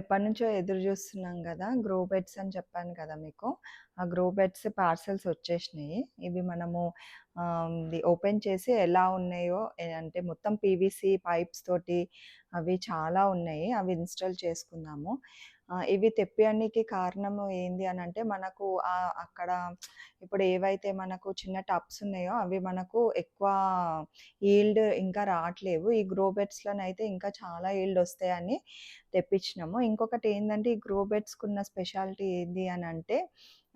ఎప్పటి నుంచో ఎదురు చూస్తున్నాం కదా గ్రో బెడ్స్ అని చెప్పాను కదా మీకు. ఆ గ్రో బెడ్స్ పార్సెల్స్ వచ్చేసినాయి. ఇవి మనము ఓపెన్ చేసి ఎలా ఉన్నాయో అంటే మొత్తం పీవీసీ పైప్స్ తోటి అవి చాలా ఉన్నాయి. అవి ఇన్స్టాల్ చేసుకున్నాము ఇవి తెప్పియడానికి కారణము ఏంది అని అంటే మనకు అక్కడ ఇప్పుడు ఏవైతే మనకు చిన్న టబ్స్ ఉన్నాయో అవి మనకు ఎక్కువ ఈల్డ్ ఇంకా రావట్లేవు. ఈ గ్రో బెడ్స్లోనైతే ఇంకా చాలా ఈల్డ్ వస్తాయని తెప్పించినాము. ఇంకొకటి ఏంటంటే ఈ గ్రో బెడ్స్కి ఉన్న స్పెషాలిటీ ఏంది అని అంటే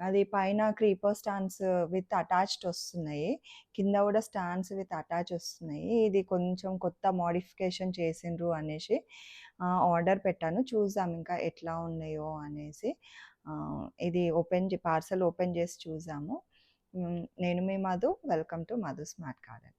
అది పైన క్రీపర్ స్టాండ్స్ విత్ అటాచ్డ్ వస్తున్నాయి. కింద కూడా స్టాండ్స్ విత్ అటాచ్ వస్తున్నాయి. ఇది కొంచెం కొత్త మోడిఫికేషన్ చేసిండ్రు అనేసి ఆర్డర్ పెట్టాను. చూసాం ఇంకా ఎట్లా ఉన్నాయో అనేసి ఇది ఓపెన్ పార్సల్ ఓపెన్ చేసి చూసాము నేను మీ Madhu. Welcome to Madhu smart garden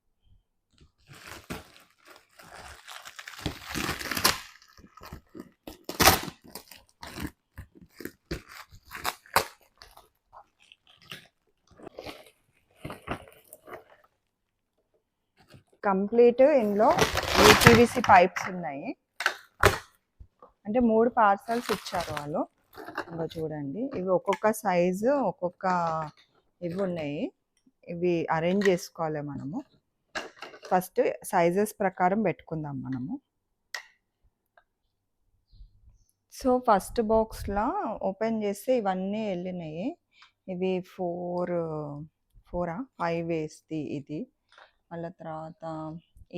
complete ఇందులో యూపీవీసీ పైప్స్ ఉన్నాయి. అంటే మూడు పార్సల్స్ ఇచ్చారు వాళ్ళు. ఇంకో చూడండి. ఇవి ఒక్కొక్క సైజు ఒక్కొక్క ఇవి ఉన్నాయి. ఇవి అరేంజ్ చేసుకోవాలి మనము. ఫస్ట్ సైజెస్ ప్రకారం పెట్టుకుందాం మనము. సో ఫస్ట్ బాక్స్లో ఓపెన్ చేస్తే ఇవన్నీ వెళ్ళినాయి. ఇవి ఫోర్ ఫోరా ఫైవ్ వేస్ది ఇది. మళ్ళీ తర్వాత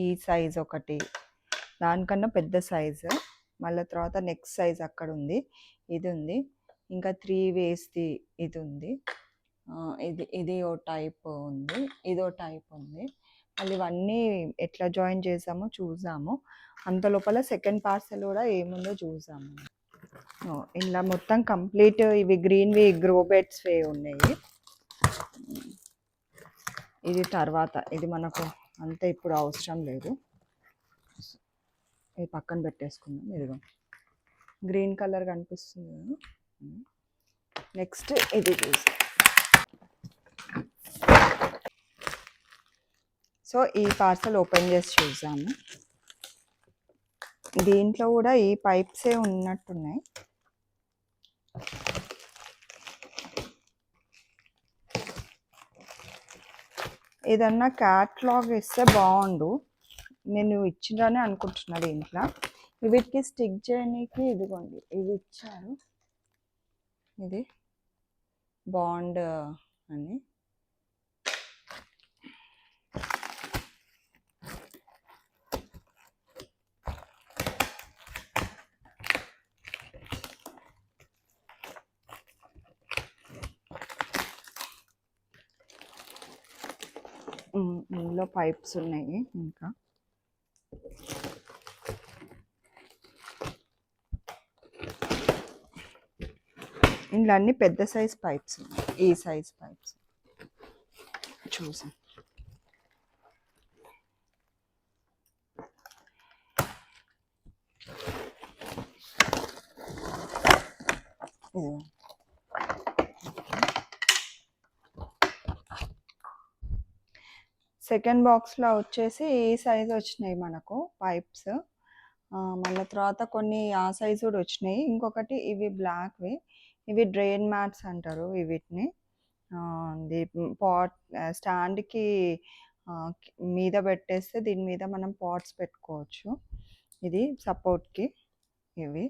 ఈ సైజ్ ఒకటి. దానికన్నా పెద్ద సైజు మళ్ళీ తర్వాత నెక్స్ట్ సైజ్ అక్కడ ఉంది. ఇది ఉంది. ఇంకా త్రీ వేస్ది ఇది ఉంది. ఇది ఇది ఓ టైప్ ఉంది. ఇదో టైప్ ఉంది. మళ్ళీ ఇవన్నీ ఎట్లా జాయిన్ చేసామో చూసాము. అంత లోపల సెకండ్ పార్సల్ కూడా ఏముందో చూసాము. ఇలా మొత్తం కంప్లీట్ ఇవి గ్రీన్వి గ్రో బెడ్స్ ఉన్నాయి. ఇది తర్వాత ఇది మనకు అంత ఇప్పుడు అవసరం లేదు. ఇది పక్కన పెట్టేసుకుందాం ఇదిగో. గ్రీన్ కలర్ కనిపిస్తుంది కదా? నెక్స్ట్ ఇది చూసి. సో ఈ పార్సల్ ఓపెన్ చేసి చూసాము. దీంట్లో కూడా ఈ పైప్సే ఉన్నట్టున్నాయి. ఏదన్నా క్యాట్లాగ్ ఇస్తే బాగుండు. నేను ఇచ్చిందని అనుకుంటున్నా దీంట్లో. వీటికి స్టిక్ చేయడానికి ఇదిగోండి ఇవి ఇచ్చారు. ఇది బాండ్ అని. ఇందులో పైప్స్ ఉన్నాయి ఇంకా. ఇందులో అన్ని పెద్ద సైజ్ పైప్స్ ఉన్నాయి. ఈ సైజ్ పైప్స్. చూసాం ఇదిగో. సెకండ్ బాక్స్లో వచ్చేసి ఈ సైజ్ వచ్చినాయి మనకు పైప్స్ మళ్ళీ తర్వాత కొన్ని ఆ సైజ్ కూడా వచ్చినాయి. ఇంకొకటి ఇవి బ్లాక్వి ఇవి డ్రెయిన్ మ్యాట్స్ అంటారు వీటిని. ఇది పాట్ స్టాండ్కి మీద పెట్టేస్తే దీని మీద మనం పాట్స్ పెట్టుకోవచ్చు. ఇది సపోర్ట్కి ఇవి.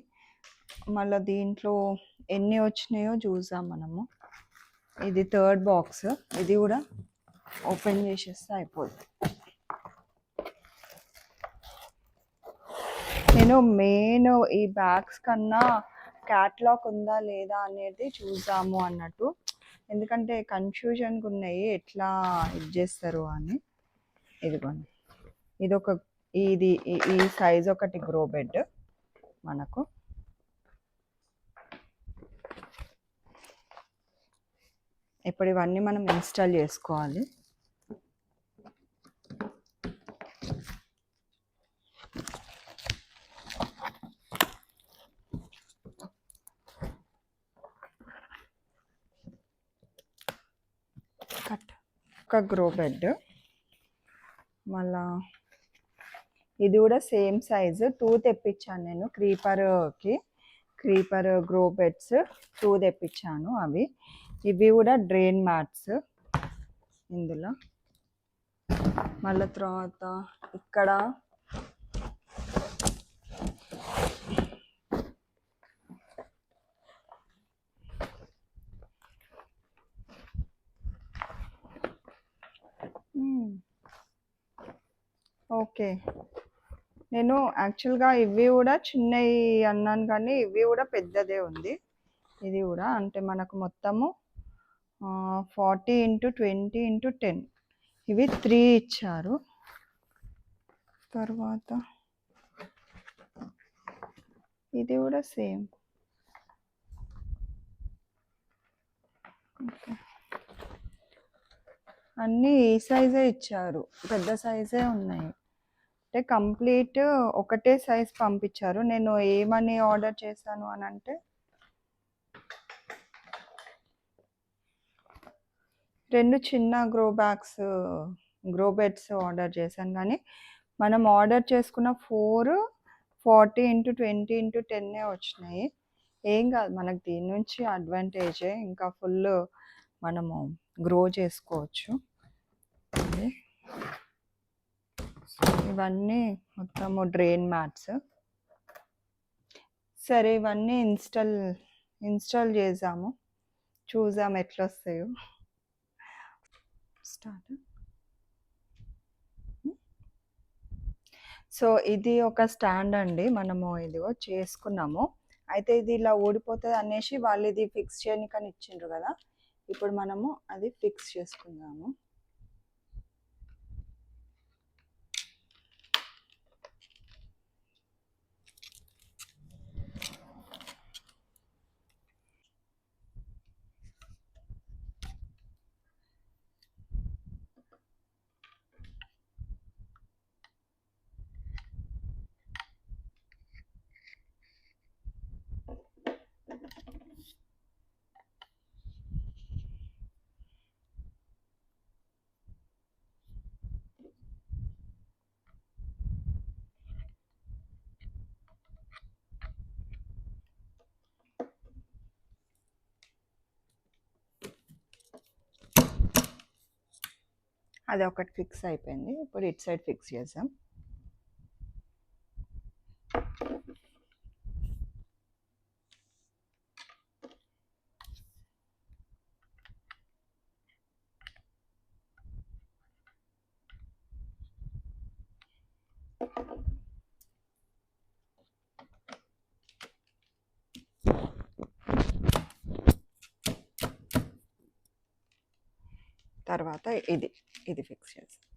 మళ్ళీ దీంట్లో ఎన్ని వచ్చినాయో చూసాం మనము. ఇది థర్డ్ బాక్స్ ఇది కూడా ఓపెన్ చేసేస్తే అయిపోద్ది. నేను మెయిన్ ఈ బ్యాగ్స్ కన్నా క్యాట్లాగ్ ఉందా లేదా అనేది చూద్దాము అన్నట్టు. ఎందుకంటే కన్ఫ్యూజన్గా ఉన్నాయి ఎట్లా ఇది చేస్తారు అని. ఇదిగోండి. ఇది ఒక ఇది ఈ- ఈ సైజ్ ఒకటి గ్రో బెడ్ మనకు. ఇప్పుడు ఇవన్నీ మనం ఇన్స్టాల్ చేసుకోవాలి. ఒక గ్రో బెడ్. మళ్ళా ఇది కూడా సేమ్ సైజు. టూ తెప్పించాను నేను క్రీపర్కి. క్రీపర్ గ్రో బెడ్స్ టూ తెప్పించాను అవి. ఇవి కూడా డ్రెయిన్ మ్యాట్స్ ఇందులో. మళ్ళీ తర్వాత ఇక్కడ ఓకే. నేను యాక్చువల్గా ఇవి కూడా చిన్నవి అన్నాను కానీ ఇవి కూడా పెద్దదే ఉంది. ఇది కూడా అంటే మనకు మొత్తము forty into twenty into ten. ఇవి త్రీ ఇచ్చారు. తర్వాత ఇది కూడా సేమ్. ఓకే. అన్నీ ఈ సైజే ఇచ్చారు. పెద్ద సైజే ఉన్నాయి. అంటే కంప్లీట్ ఒకటే సైజ్ పంపించారు. నేను ఏమని ఆర్డర్ చేశాను అని అంటే రెండు చిన్న grow bags grow beds order చేశాను. కానీ మనం ఆర్డర్ చేసుకున్న four forty into twenty into టెన్నే వచ్చినాయి. ఏం కాదు మనకు దీని నుంచి అడ్వాంటేజే. ఇంకా ఫుల్ మనము గ్రో చేసుకోవచ్చు. ఇది. సో ఇవన్నీ మొత్తము డ్రెయిన్ మ్యాట్స్ సరే ఇవన్నీ ఇన్స్టాల్ ఇన్స్టాల్ చేసాము. చూసాము ఎట్లా వస్తాయో స్టార్ట్ సో ఇది ఒక స్టాండ్ అండి. మనము ఇదిగో చేసుకున్నాము. అయితే ఇది ఇలా ఊడిపోతుంది అనేసి వాళ్ళు ఇది ఫిక్స్ చేయనికని ఇచ్చిండ్రు కదా. ఇప్పుడు మనము అది ఫిక్స్ చేసుకుందాము. అది ఒకటి ఫిక్స్ అయిపోయింది. ఇప్పుడు ఇటు సైడ్ ఫిక్స్ చేసాం. తర్వాత ఇది. ఇది ఫిక్స్ చేసాం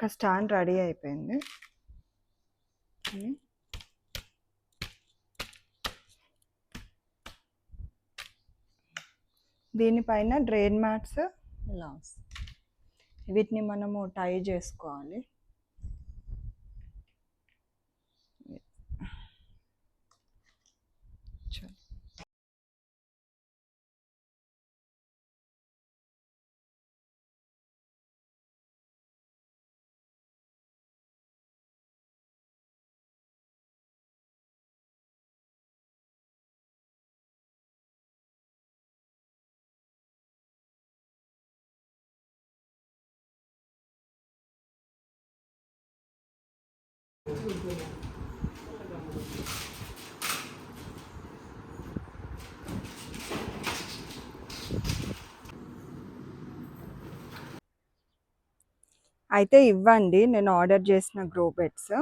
ఒక స్టాండ్ రెడీ అయిపోయింది. దీనిపైన డ్రైన్ మ్యాట్స్ లాస్ వీటిని మనము టై చేసుకోవాలి. అయితే ఇవ్వండి నేను ఆర్డర్ చేసిన గ్రో బెడ్స్.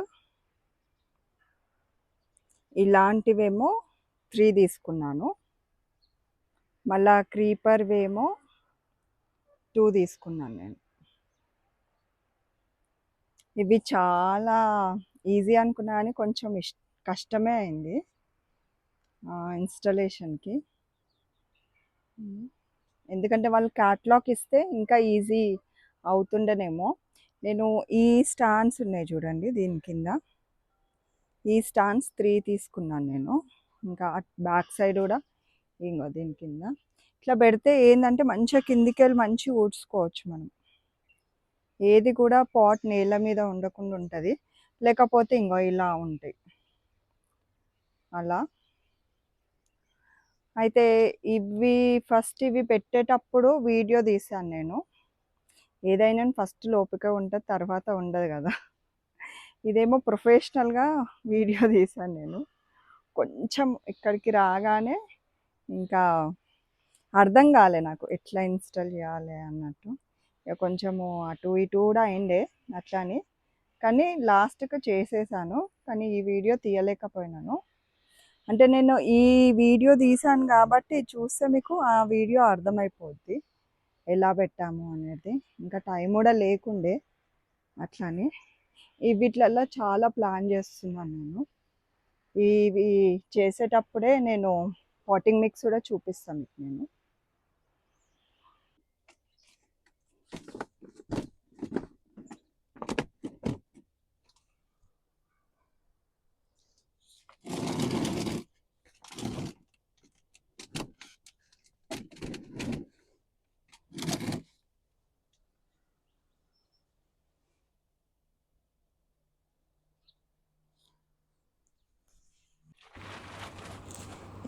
ఇలాంటివేమో త్రీ తీసుకున్నాను. మళ్ళా క్రీపర్వేమో టూ తీసుకున్నాను నేను. ఇవి చాలా ఈజీ అనుకున్నా కానీ కొంచెం ఇష్ కష్టమే అయింది. ఇన్స్టలేషన్కి. ఎందుకంటే వాళ్ళు క్యాట్లాగ్ ఇస్తే ఇంకా ఈజీ అవుతుండేనేమో. నేను ఈ స్టాండ్స్ ఉన్నాయి చూడండి దీని కింద. ఈ స్టాండ్స్ త్రీ తీసుకున్నాను నేను. ఇంకా బ్యాక్ సైడ్ కూడా ఇంకో దీని కింద. ఇట్లా పెడితే ఏంటంటే మంచిగా కిందికి వెళ్ళి మంచిగా ఊడ్చుకోవచ్చు మనం. ఏది కూడా పాట్ నేల మీద ఉండకుండా ఉంటుంది. లేకపోతే ఇంకో ఇలా ఉంటాయి. అలా. అయితే ఇవి ఫస్ట్ ఇవి పెట్టేటప్పుడు వీడియో తీశాను నేను. ఏదైనా ఫస్ట్ లోపిక ఉంటుంది తర్వాత ఉండదు కదా. ఇదేమో ప్రొఫెషనల్గా వీడియో తీశాను నేను. కొంచెం ఇక్కడికి రాగానే ఇంకా అర్థం కాలే నాకు ఎట్లా ఇన్స్టాల్ చేయాలి అన్నట్టు. కొంచెము అటు ఇటు కూడా అయిండే అట్లా అని కానీ లాస్ట్కి చేసేసాను. కానీ ఈ వీడియో తీయలేకపోయినాను. అంటే నేను ఈ వీడియో తీసాను కాబట్టి చూస్తే మీకు ఆ వీడియో అర్థమైపోద్ది. ఎలా పెట్టాము అనేది. ఇంకా టైం కూడా లేకుండే అట్లని. ఈ వీటిలలో చాలా ప్లాన్ చేస్తున్నాను నేను. ఇవి చేసేటప్పుడే నేను పాటింగ్ మిక్స్ కూడా చూపిస్తాను మీకు నేను.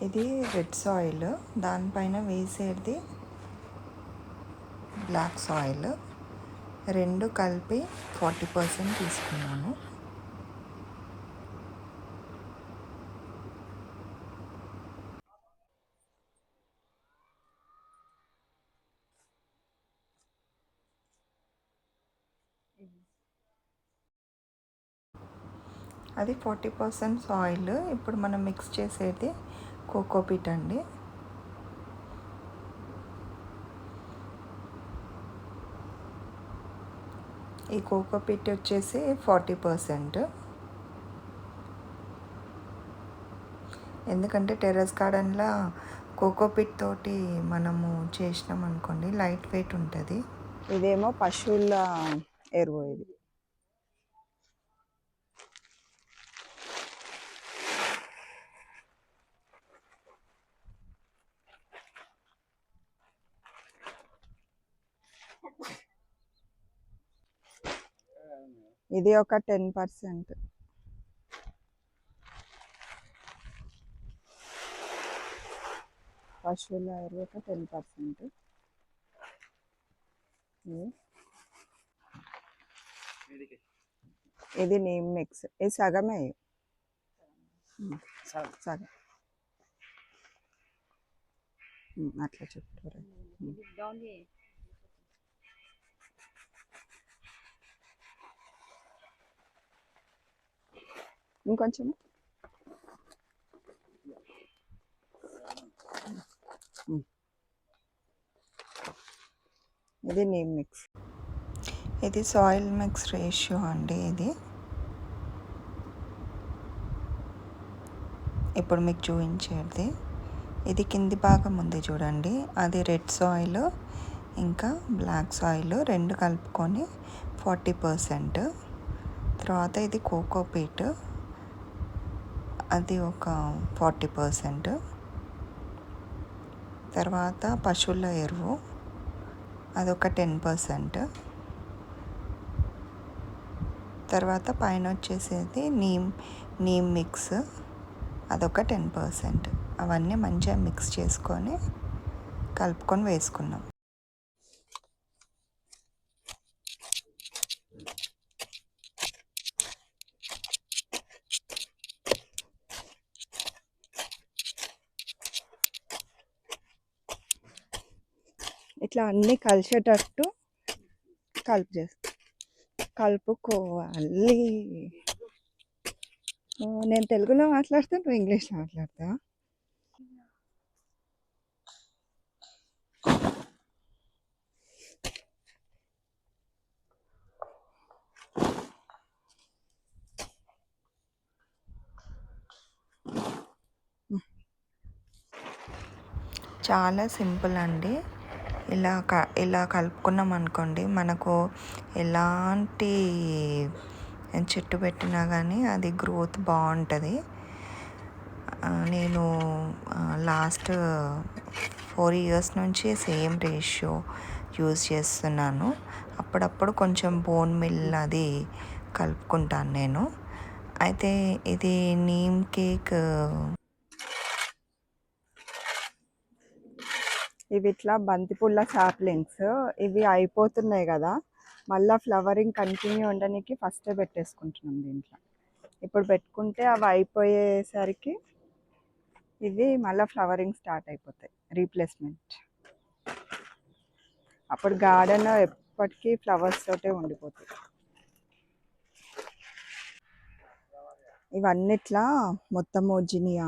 ఇది రెడ్ సాయిల్. దానిపైన వేసేది బ్లాక్ సాయిల్ రెండు కలిపి ఫార్టీ పర్సెంట్ తీసుకున్నాను. అది ఫార్టీ పర్సెంట్ సాయిల్ ఇప్పుడు మనం మిక్స్ చేసేది కోకోపీట్ అండి. ఈ కోకో పిట్ వచ్చేసి ఫార్టీ పర్సెంట్. ఎందుకంటే టెర్రస్ గార్డెన్లో కోకో పిట్ తోటి మనము చేసినాం అనుకోండి లైట్ వెయిట్ ఉంటుంది. ఇదేమో పశువుల ఎరువు ఇది. ఇది ఒక టెన్ పర్సెంట్. పశువుల ఎరువు ఒక టెన్ పర్సెంట్. ఇది. Neem mix. ఇది సగమే సగం. అట్లా చెప్తారు. ఇంకొంచెం ఇది నేమ్ మిక్స్ ఇది సాయిల్ మిక్స్ రేషియో అండి ఇది. ఇప్పుడు మీకు చూపించేది. ఇది కింది భాగం ఉంది చూడండి. అది రెడ్ సాయిల్ ఇంకా బ్లాక్ సాయిల్ రెండు కలుపుకొని ఫార్టీ పర్సెంట్ తర్వాత ఇది కోకోపీట్ అది ఒక ఫార్టీ పర్సెంట్. తర్వాత పశువుల ఎరువు అదొక టెన్ పర్సెంట్. తర్వాత పైన వచ్చేసేది నీమ్ నీమ్ మిక్స్ అదొక టెన్ పర్సెంట్. అవన్నీ మంచిగా మిక్స్ చేసుకొని కలుపుకొని వేసుకున్నాం. ఇట్లా అన్నీ కలిసేటట్టు కలుపు చేస్తా. కలుపుకోవాలి. నేను తెలుగులో మాట్లాడితే నువ్వు ఇంగ్లీష్లో మాట్లాడతా చాలా సింపుల్ అండి. ఇలా క ఇలా కలుపుకున్నాం అనుకోండి మనకు ఎలాంటి చెట్టు పెట్టినా కానీ అది గ్రోత్ బాగుంటుంది. నేను లాస్ట్ ఫోర్ ఇయర్స్ నుంచి సేమ్ రేషియో యూజ్ చేస్తున్నాను. అప్పుడప్పుడు కొంచెం బోన్ మిల్ అది కలుపుకుంటాను నేను. అయితే ఇది నీమ్ కేక్ ఇవి ఇట్లా బంతిపుల్ల సాప్లింగ్స్ ఇవి అయిపోతున్నాయి కదా. మళ్ళీ ఫ్లవరింగ్ కంటిన్యూ ఉండడానికి ఫస్టే పెట్టేసుకుంటున్నాం దీంట్లో. ఇప్పుడు పెట్టుకుంటే అవి అయిపోయేసరికి ఇవి మళ్ళీ ఫ్లవరింగ్ స్టార్ట్ అయిపోతాయి. రీప్లేస్మెంట్ అప్పుడు గార్డెన్ ఎప్పటికీ ఫ్లవర్స్ తోటే ఉండిపోతాయి. ఇవన్నిట్లా మొత్తము జినియా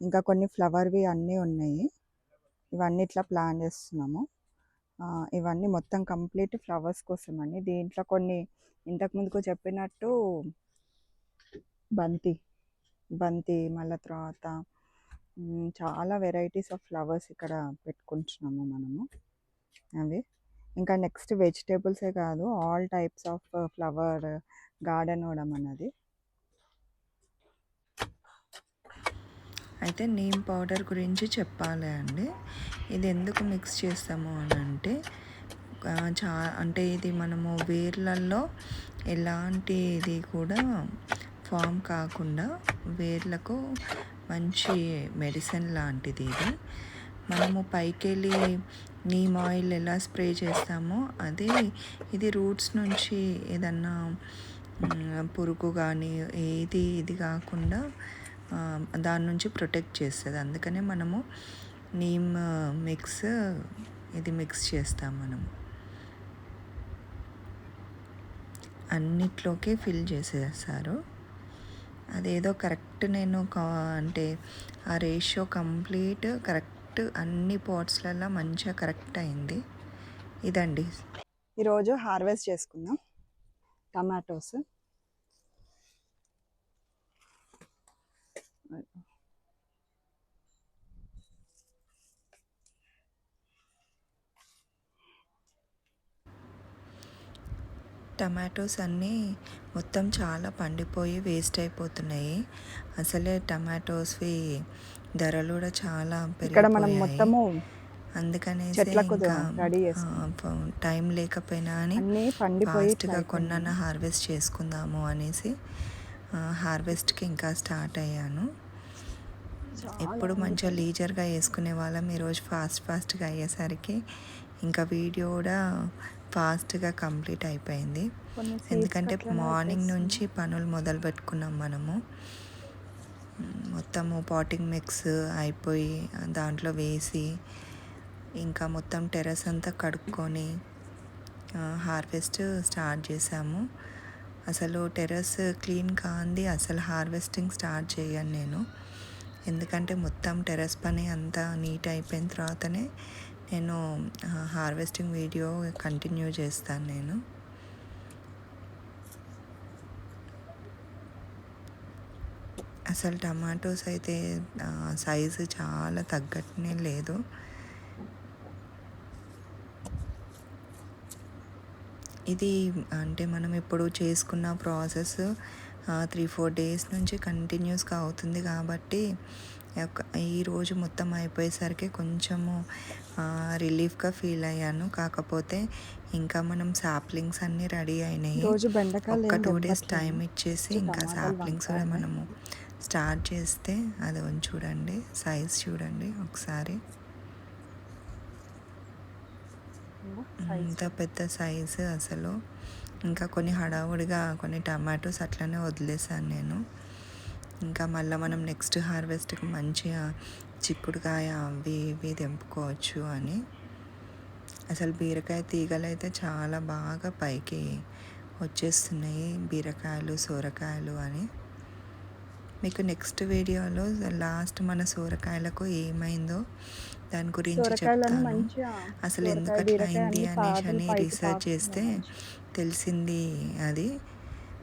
ఇంకా కొన్ని ఫ్లవర్వి అన్నీ ఉన్నాయి. ఇవన్నీ ఇట్లా ప్లాన్ చేస్తున్నాము. ఇవన్నీ మొత్తం కంప్లీట్ ఫ్లవర్స్ కోసం అండి దీంట్లో కొన్ని ఇంతకు ముందుకు చెప్పినట్టు బంతి బంతి మళ్ళీ తర్వాత చాలా వెరైటీస్ ఆఫ్ ఫ్లవర్స్ ఇక్కడ పెట్టుకుంటున్నాము మనము. అవి. ఇంకా నెక్స్ట్ వెజిటేబుల్సే కాదు all types of flower garden కూడా మనది. అయితే నీమ్ పౌడర్ గురించి చెప్పాలి అండి. ఇది ఎందుకు మిక్స్ చేస్తాము అని అంటే చా అంటే ఇది మనము వేర్లల్లో ఎలాంటి ఇది కూడా ఫామ్ కాకుండా వేర్లకు మంచి మెడిసిన్ లాంటిది ఇది. మనము పైకి వెళ్ళి నీమ్ ఆయిల్ ఎలా స్ప్రే చేస్తామో అదే ఇది రూట్స్ నుంచి ఏదన్నా పురుగు కానీ ఏది ఇది కాకుండా దాని నుంచి ప్రొటెక్ట్ చేస్తుంది. అందుకనే మనము నీమ్ మిక్స్ ఇది మిక్స్ చేస్తాం మనము. అన్నిట్లోకి ఫిల్ చేసేస్తారు అదేదో కరెక్ట్ నేను అంటే ఆ రేషియో కంప్లీట్ కరెక్ట్ అన్ని పాట్స్లలో మంచిగా కరెక్ట్ అయింది. ఇదండి. ఈరోజు హార్వెస్ట్ చేసుకుందాం. టమాటోస్. టమాటోస్ అన్నీ మొత్తం చాలా పండిపోయి వేస్ట్ అయిపోతున్నాయి. అసలే టమాటోస్వి ధరలు కూడా చాలా పెరిగిపోయాయి. అందుకనే టైం లేకపోయినా అని ఫాస్ట్గా కొన్న హార్వెస్ట్ చేసుకుందాము అనేసి హార్వెస్ట్కి ఇంకా స్టార్ట్ అయ్యాను. ఎప్పుడు మంచిగా లీజర్గా వేసుకునే వాళ్ళం. ఈరోజు ఫాస్ట్ ఫాస్ట్గా అయ్యేసరికి ఇంకా వీడియో కూడా ఫాస్ట్గా కంప్లీట్ అయిపోయింది. ఎందుకంటే మార్నింగ్. నుంచి పనులు మొదలు పెట్టుకున్నాం మనము. మొత్తము పాటింగ్ మిక్స్ అయిపోయి దాంట్లో వేసి ఇంకా మొత్తం టెర్రస్ అంతా కడుక్కొని హార్వెస్ట్ స్టార్ట్ చేసాము. అసలు టెర్రస్ క్లీన్ కాంది అసలు హార్వెస్టింగ్ స్టార్ట్ చేయను నేను. ఎందుకంటే మొత్తం టెర్రస్ పని అంతా నీట్ అయిపోయిన తర్వాతనే నేను హార్వెస్టింగ్ వీడియో కంటిన్యూ చేస్తాను నేను. అసలు టమాటోస్ అయితే సైజు చాలా తగ్గట్టునే లేదు. ఇది అంటే మనం ఇప్పుడు చేసుకున్న ప్రాసెస్ త్రీ ఫోర్ డేస్ నుంచి కంటిన్యూస్గా అవుతుంది కాబట్టి ఒక- ఈ రోజు మొత్తం అయిపోయేసరికి కొంచెము రిలీఫ్గా ఫీల్ అయ్యాను కాకపోతే ఇంకా మనం సాప్లింగ్స్ అన్నీ రెడీ అయినాయి ఏం టూ డేస్. టైం ఇచ్చేసి ఇంకా సాప్లింగ్స్ కూడా. మనము స్టార్ట్ చేస్తే అది చూడండి సైజ్ చూడండి ఒకసారి ఇంత పెద్ద సైజు అసలు. ఇంకా కొన్ని హడావుడిగా కొన్ని టమాటోస్ అట్లనే వదిలేసాను నేను. ఇంకా మళ్ళీ మనం నెక్స్ట్ హార్వెస్ట్కి మంచిగా చిక్కుడుకాయ అవి ఇవి తెంపుకోవచ్చు అని. అసలు బీరకాయ తీగలు అయితే చాలా బాగా పైకి వచ్చేస్తున్నాయి. బీరకాయలు సోరకాయలు అని. మీకు నెక్స్ట్ వీడియోలో లాస్ట్ మన సోరకాయలకు ఏమైందో దాని గురించి చెప్తాను. అసలు ఎందుకు అట్లా అయింది అనేసి అని రీసెర్చ్ చేస్తే. తెలిసింది అది.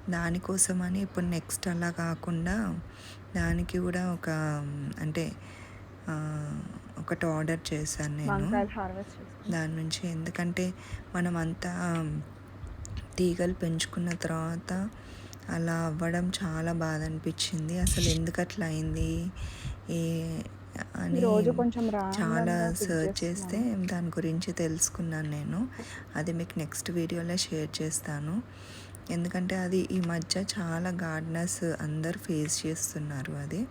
దానికోసమని ఇప్పుడు నెక్స్ట్ అలా కాకుండా దానికి కూడా ఒక అంటే ఒకటి ఆర్డర్ చేశాను నేను. దాని నుంచి ఎందుకంటే మనం అంతా తీగలు పెంచుకున్న తర్వాత అలా అవ్వడం చాలా బాధ అనిపించింది. అసలు ఎందుకు అట్లా అయింది ఏ అని చాలా సర్చ్ చేస్తే. దాని గురించి తెలుసుకున్నాను నేను. అది మీకు నెక్స్ట్ వీడియోలో షేర్ చేస్తాను. ఎందుకంటే అది ఈ మధ్య చాలా గార్డెనర్స్ అందరు ఫేస్ చేస్తున్నారు అది.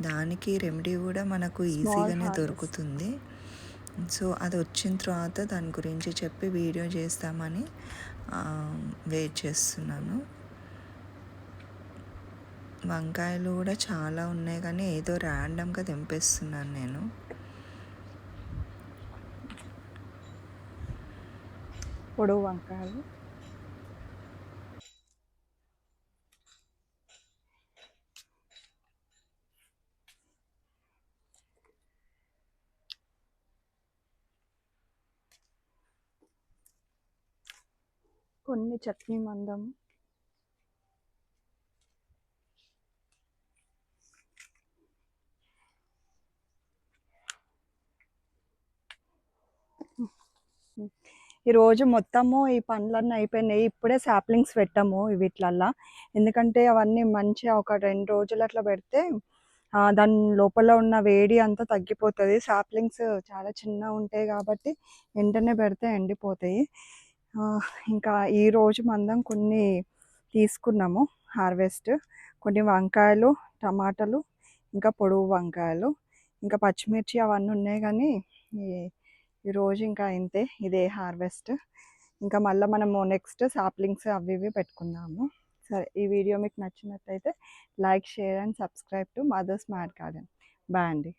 దానికి రెమెడీ కూడా మనకు ఈజీగానే. దొరుకుతుంది. సో అది వచ్చిన తర్వాత దాని గురించి చెప్పి వీడియో చేస్తామని వెయిట్ చేస్తున్నాను. వంకాయలు కూడా చాలా ఉన్నాయి కానీ ఏదో ర్యాండమ్గా తెంపేస్తున్నాను నేను. పొడవు వంకాయలు. కొన్ని చట్నీ మందం. ఈరోజు మొత్తము ఈ పండ్లన్నీ అయిపోయినాయి. ఇప్పుడే సాప్లింగ్స్ పెట్టాము వీటిలల్లా. ఎందుకంటే అవన్నీ మంచిగా ఒక రెండు రోజులు అట్లా పెడితే దాని లోపల ఉన్న వేడి అంతా తగ్గిపోతుంది. సాప్లింగ్స్ చాలా చిన్న ఉంటాయి కాబట్టి వెంటనే పెడితే ఎండిపోతాయి. ఇంకా ఈ రోజు మందం కొన్ని తీసుకున్నాము హార్వెస్ట్. కొన్ని వంకాయలు టమాటాలు ఇంకా పొడవు వంకాయలు ఇంకా పచ్చిమిర్చి అవన్నీ ఉన్నాయి కానీ ఈ ఈరోజు ఇంకా ఇంతే ఇదే హార్వెస్ట్. ఇంకా మళ్ళీ మనము నెక్స్ట్ సాప్లింగ్స్ అవి ఇవి పెట్టుకుందాము. సరే ఈ వీడియో మీకు నచ్చినట్టయితే like share and subscribe to mothers mad garden. Bye అండి.